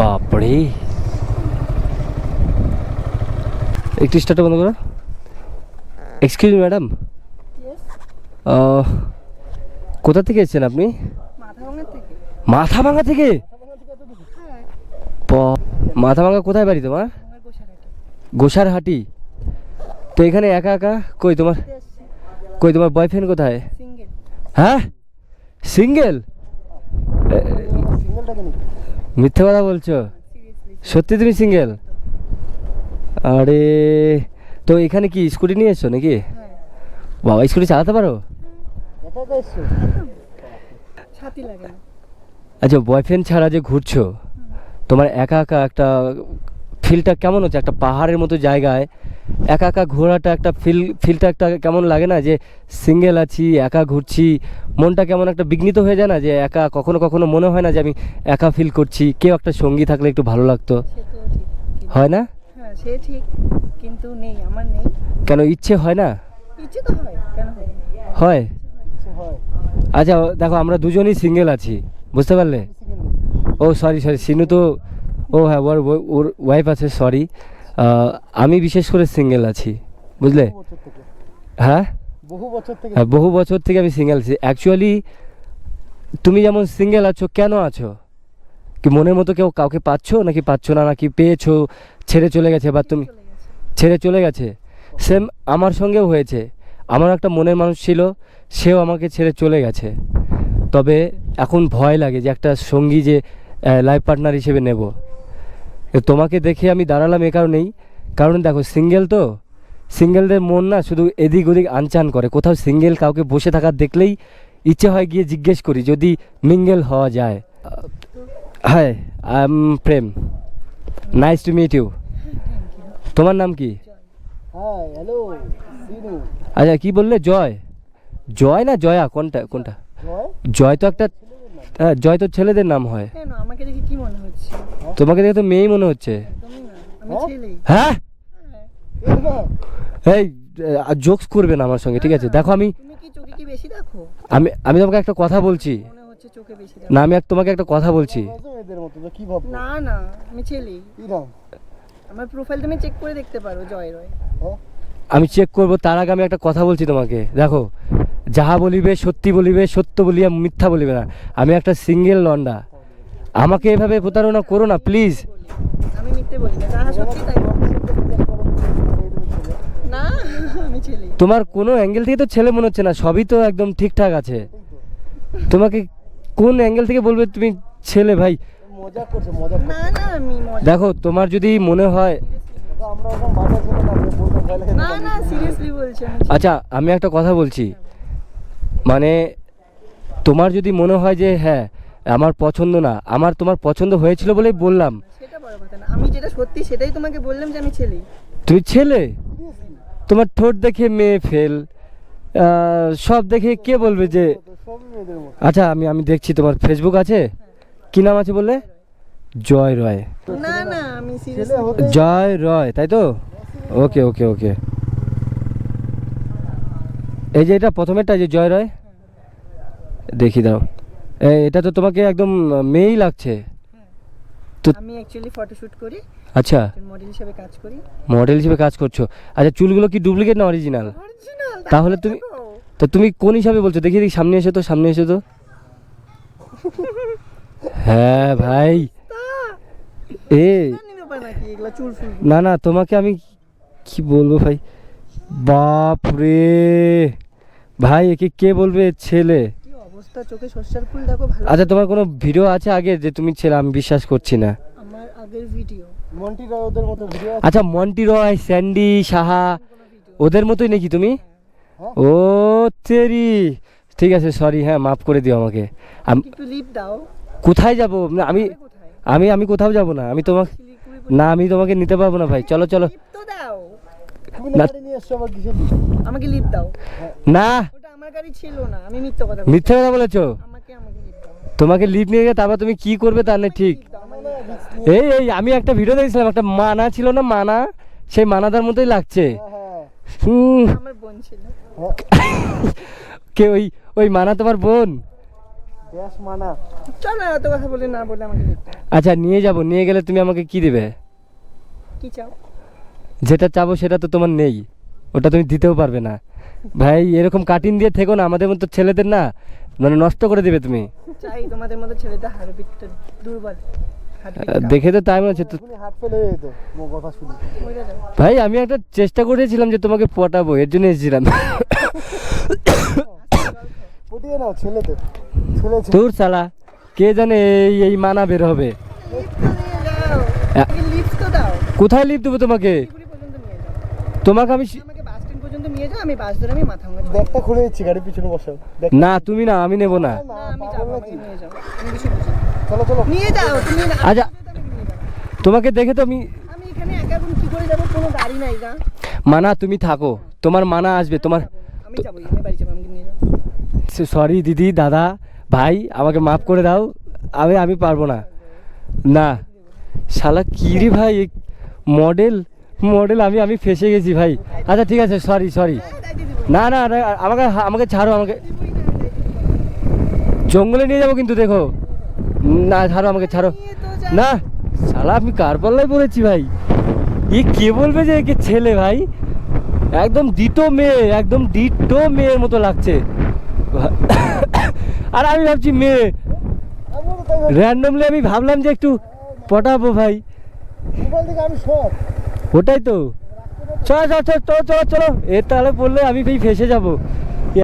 বাপরে। একটু স্টার্টটা বন্ধ করো। এক্সকিউজ ম্যাডাম কোথা থেকে এসেছেন আপনি? মাথাভাঙা থেকে। মাথা ভাঙা থেকে? হ্যাঁ। প- মাথা ভাঙা কোথায় বাড়ি তোমার? গোসারহাটি। তো এখানে একা একা? কই তোমার? কই তোমার বয়ফ্রেন্ড কোথায়? সিঙ্গেল হ্যাঁ? সিঙ্গেল মিথ্যে কথা বলছো? সত্যি তুমি সিঙ্গেল আরে তো এখানে কি স্কুটি নিয়ে এসছো নাকি? বাবা স্কুটি চালাতে পারো? আচ্ছা বয়ফ্রেন্ড ছাড়া যে ঘুরছো তোমার একা একা একটা ফিলটা কেমন হচ্ছে? একটা পাহাড়ের মতো জায়গায় একা একা ঘোরাটা একটা ফিল ফিলটা একটা কেমন লাগে না যে সিঙ্গেল আছি একা ঘুরছি মনটা কেমন একটা বিঘ্নিত হয়ে যায় না যে একা কখনো কখনো মনে হয় না যে আমি একা ফিল করছি কেউ একটা সঙ্গী থাকলে একটু ভালো লাগতো। হয় না? হ্যাঁ সে ঠিক কিন্তু নেই আমার নেই। কেন ইচ্ছে হয় না? ইচ্ছে তো হয় কেন হয়? হয়? আচ্ছা দেখো আমরা দুজনই সিঙ্গেল আছি বুঝতে পারলে? ও সরি সরি সিনু তো ও হ্যাঁ ওর- ওর ওয়াইফ আছে সরি আমি বিশেষ করে সিঙ্গেল আছি বুঝলে? হ্যাঁ? বহু বছর থেকে। হ্যাঁ বহু বছর থেকে আমি সিঙ্গেল আছি। অ্যাকচুয়ালি তুমি যেমন সিঙ্গেল আছো কেন আছো? কি মনের মতো কেউ কাউকে পাচ্ছো নাকি পাচ্ছ না নাকি পেয়েছ ছেড়ে চলে গেছে বা তুমি ছেড়ে চলে গেছে? সেম আমার সঙ্গেও হয়েছে। আমার একটা মনের মানুষ ছিল সেও আমাকে ছেড়ে চলে গেছে। তবে এখন ভয় লাগে যে একটা সঙ্গী যে লাইফ পার্টনার হিসেবে নেব। তোমাকে দেখে আমি দাঁড়ালাম এ কারণেই। কারণ দেখো সিঙ্গেল তো। সিঙ্গেলদের মন না শুধু এদিক ওদিক আনচান করে। কোথাও সিঙ্গেল কাউকে বসে থাকা দেখলেই ইচ্ছে হয় গিয়ে জিজ্ঞেস করি যদি মিঙ্গেল হওয়া যায়। হ্যাঁ I am Prem. Nice to meet you. তোমার নাম কি? আচ্ছা কি বললে? জয়। জয় না জয়া? কোনটা কোনটা? জয় তো একটা হ্যাঁ জয় তো ছেলেদের নাম হয়। কেন আমাকে দেখে কি মনে হচ্ছে? তোমাকে দেখে তো মেয়েই মনে হচ্ছে। আমি হ্যাঁ? ছেলেই। হ্যাঁ? হ্যাঁ। এই জোকস করবে না আমার সঙ্গে ঠিক আছে? দেখো আমি তুমি কি চোখে কি বেশি দেখো? আমি আমি তোমাকে একটা কথা বলছি। মনে হচ্ছে চোখে বেশি দেখো। না আমি এক- তোমাকে একটা কথা বলছি। এদের মতো কি ভাববো না না আমি ছেলেই। আমার প্রোফাইল তুমি চেক করে দেখতে পারো জয় রয়। হ্যাঁ? আমি চেক করব তার আগে আমি একটা কথা বলছি তোমাকে। দেখো যাহা বলিবে সত্যি বলিবে সত্য বলিয়া মিথ্যা বলিবে না। আমি একটা সিঙ্গেল লন্ডা। আমাকে এভাবে প্রতারণা করো না প্লিজ। তোমার কোনো অ্যাঙ্গেল থেকে তো ছেলে মনে হচ্ছে না সবই তো একদম ঠিকঠাক আছে। তোমাকে কোন অ্যাঙ্গেল থেকে বলবে তুমি ছেলে ভাই? মজা করছে মজা করছে। না না আমি মজা দেখো তোমার যদি মনে হয়। আচ্ছা আমি একটা কথা বলছি। মানে তোমার যদি মনে হয় যে হ্যাঁ আমার পছন্দ না আমার তোমার পছন্দ হয়েছিল বলেই বললাম। সেটা বড় কথা না আমি যেটা সত্যি সেটাই তোমাকে বললাম যে আমি ছেলেই তুমি ছেলে? তোমার ঠোঁট দেখে মেয়ে ফেল সব দেখে কে বলবে যে আচ্ছা আমি আমি দেখছি তোমার ফেসবুক আছে। কি নাম আছে বললে? জয় রয়। না না আমি ছেলে জয় রয় তাই তো? ওকে ওকে ওকে এই যে এটা প্রথমেরটা যে জয় রয় দেখি দাও। এটা তো তোমাকে একদম মেয়েই লাগছে। তো আমি অ্যাকচুয়ালি ফটোশুট করি। আচ্ছা। মডেল হিসেবে কাজ করি। মডেল হিসেবে কাজ করছ। আচ্ছা চুলগুলো কি ডুপ্লিকেট না অরিজিনাল তাহলে তুমি- তো তুমি কোন হিসাবে বলছো? দেখি দেখি সামনে এসো তো সামনে এসো তো। হ্যাঁ ভাই। এ না না তোমাকে আমি কি বলব ভাই? বাপ রে ভাই একে কে বলবে? ছেলে। অবস্থা? চোখে সর্ষার ফুল দেখো ভালো। আচ্ছা তোমার কোনো ভিডিও আছে আগে যে তুমি ছেলে? আমি বিশ্বাস করছি না। আমার আগের ভিডিও। মন্টি রায় ওদের মতো ভিডিও আচ্ছা মন্টি রয় স্যান্ডি সাহা ওদের মতোই নাকি তুমি? হ্যাঁ। ও তেরি। ঠিক আছে সরি হ্যাঁ মাফ করে দিও আমাকে। আম- একটু লিপ দাও। কোথায় যাব? আমি আমি আমি কোথাও যাব না। আমি তোমাকে না আমি তোমাকে নিতে পারব না ভাই। চলো চলো। দাও। আমাকে লিপ দাও। না। ওটা আমার গাড়ি ছিল না আমি মিথ্যা কথা বলছি। কথা বলেছ? আমাকে আমাকে লিপ দাও। তোমাকে লিভ নিয়ে গিয়ে তারপর তুমি কি করবে তার নেই ঠিক? লিপ এই এই আমি একটা ভিডিও দেখছিলাম একটা মানা ছিল না মানা? সেই মানাদার মতোই লাগছে। হ্যাঁ, হ্যাঁ। হুম, আমার বোন ছিল। হ্যাঁ। কে ওই ওই মানা তোমার বোন? মানা। চল না কথা বলে না বলে আমাকে আচ্ছা নিয়ে যাব নিয়ে গেলে তুমি আমাকে কি দেবে? কি চাও? যেটা চাবো সেটা তো তোমার নেই। ওটা তুমি দিতেও পারবে না। ভাই এরকম কাটিং দিয়ে থেকো না আমাদের মতো ছেলেদের না মানে নষ্ট করে দেবে তুমি। চাই তোমাদের মতো দুর্বল। দেখে তো তাই মনে হচ্ছে ভাই আমি একটা চেষ্টা করেছিলাম যে তোমাকে পটাবো এর জন্য এসেছিলাম। তোর সালা কে জানে এই এই মানা বের হবে। লিফট তো নিয়ে যাও আমাকে লিফট তো দাও। কোথায় লিপ দেবো তোমাকে শিলিগুড়ি পর্যন্ত নিয়ে যাও তোমাকে আমি বাস স্ট্যান্ড পর্যন্ত নিয়ে যাও আমি বাস ধরে আমি মাথা ব্যাগটা খুলে দিচ্ছি গাড়ির পিছনে বসাও না তুমি না আমি নেব না। না আমি যাব নিয়ে যাও আমি কিছু বুঝি চলো চলো। নিয়ে যাও তুমি আচ্ছা। তোমাকে দেখে তো আমি আমি এখানে একা এখন কি করে যাব? কোনো গাড়ি নাই গা। মানা তুমি থাকো। তোমার মানা আসবে তোমার আমি যাব আমি বাড়ি যাব আমাকে নিয়ে যাও। সরি দিদি দাদা ভাই আমাকে মাফ করে দাও। আমি আমি পারব না। না। শালা কি রে ভাই মডেল মডেল আমি আমি ফেসে গেছি ভাই। আচ্ছা ঠিক আছে সরি সরি না না আমাকে আমাকে ছাড়ো, আমাকে। জঙ্গলে নিয়ে যাব কিন্তু, দেখো। না, ছাড়ো, আমাকে ছাড়ো। না, শালা, আমি কার পাল্লায় পড়েছি ভাই? এ কে বলবে যে একে ছেলে ভাই? একদম ডিটো মেয়ে, একদম ডিটো মেয়ের মতো লাগছে। আর আমি ভাবছি মেয়ে। র্যান্ডমলি আমি ভাবলাম যে একটু পটাবো ভাই। আমি ওটাই তো। চলো চলো চলো চলো চলো এর তাহলে পড়লে আমি ফেসে যাব।